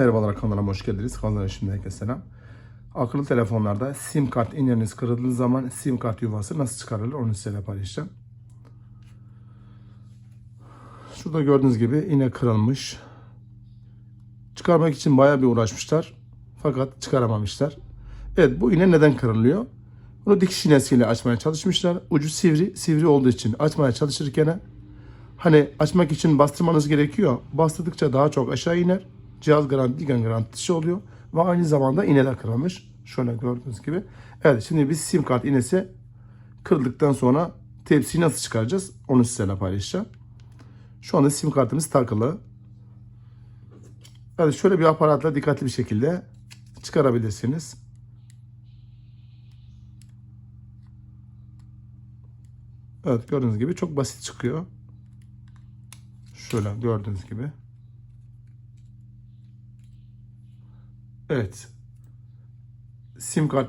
Merhabalar kanalıma hoş geldiniz. Kanalıma şimdi herkese selam. Akıllı telefonlarda sim kart iğneniz kırıldığı zaman sim kart yuvası nasıl çıkarılır onu size paylaşacağım. Şurada gördüğünüz gibi iğne kırılmış. Çıkarmak için bayağı bir uğraşmışlar. Fakat çıkaramamışlar. Evet bu iğne neden kırılıyor? Bunu dikiş iğnesiyle açmaya çalışmışlar. Ucu sivri, sivri olduğu için açmaya çalışırken Hani açmak için bastırmanız gerekiyor. Bastırdıkça daha çok aşağı iner. Cihaz garanti, garantisi oluyor. Ve aynı zamanda iğneler kırılmış. Şöyle gördüğünüz gibi. Evet şimdi biz sim kart iğnesi kırıldıktan sonra tepsiyi nasıl çıkaracağız? Onu sizlerle paylaşacağım. Şu anda sim kartımız takılı. Evet şöyle bir aparatla dikkatli bir şekilde çıkarabilirsiniz. Evet gördüğünüz gibi çok basit çıkıyor. Şöyle gördüğünüz gibi. Evet. Sim kart